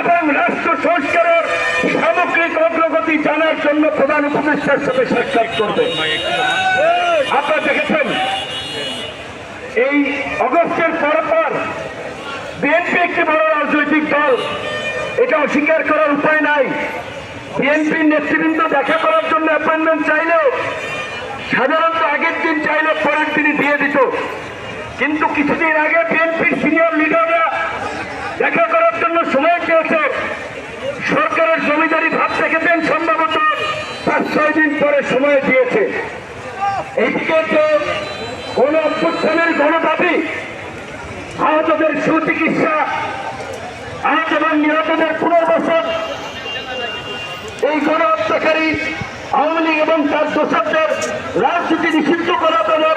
এবং রাষ্ট্র সংস্কারের সামগ্রিক অগ্রগতি জানার জন্য প্রধান উপদেষ্টার সাথে সাক্ষাৎ করবে। আপনারা দেখেছেন, এই অগস্টের পর পর বিএনপি একটি বড় রাজনৈতিক দল, এটা অস্বীকার করার উপায় নাই। বিএনপির নেতৃবৃন্দ দেখা করার জন্য অ্যাপয়েন্টমেন্ট চাইলেও, সাধারণত আগের দিন চাইলে পরের দিনই দিয়ে দিত। কিন্তু কিছুদিন আগে বিএনপির সিনিয়র লিডাররা দেখা করার জন্য সময় চেয়েছে সরকারের ভাব দেখেছেন সম্ভবত। পাঁচ, ছয় দিন পরে সময় দিয়েছে। এইদিকে তো কোন অভ্যুত্থানের গণদাবি, আহতদের সুচিকিৎসা, আহত এবং নিহতদের পুনর্বাসন, এই গণ হত্যাকারী আওয়ামী লীগ এবং তার দোষকদের রাজনীতি নিষিদ্ধ করা তাদের